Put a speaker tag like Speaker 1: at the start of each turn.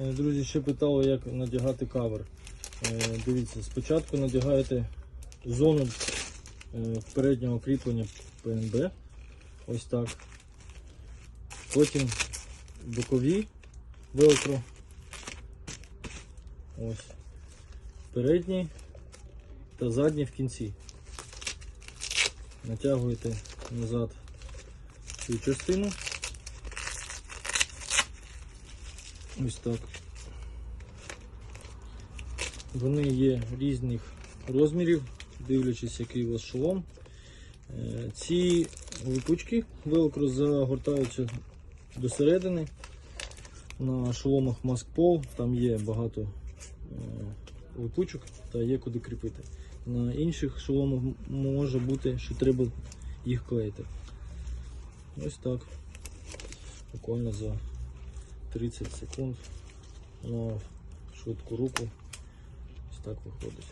Speaker 1: Е, Друзі, ще питали, як надягати кавер. Е, Дивіться, спочатку надягаєте зону е, переднього кріплення ПНБ. Ось так. Потім бокові велкро. Ось. Передній та задній в кінці. Натягуєте назад цю частину. Ось так. Вони є різних розмірів, дивлячись, який у вас шолом. Е, Ці липучки велкро загортаються до середини. На шоломах Pol там є багато е, липучок та є куди кріпити. На інших шоломах може бути, що треба їх клеїти. Ось так. Буквально за 30 секунд на швидку руку. Ось так виходить.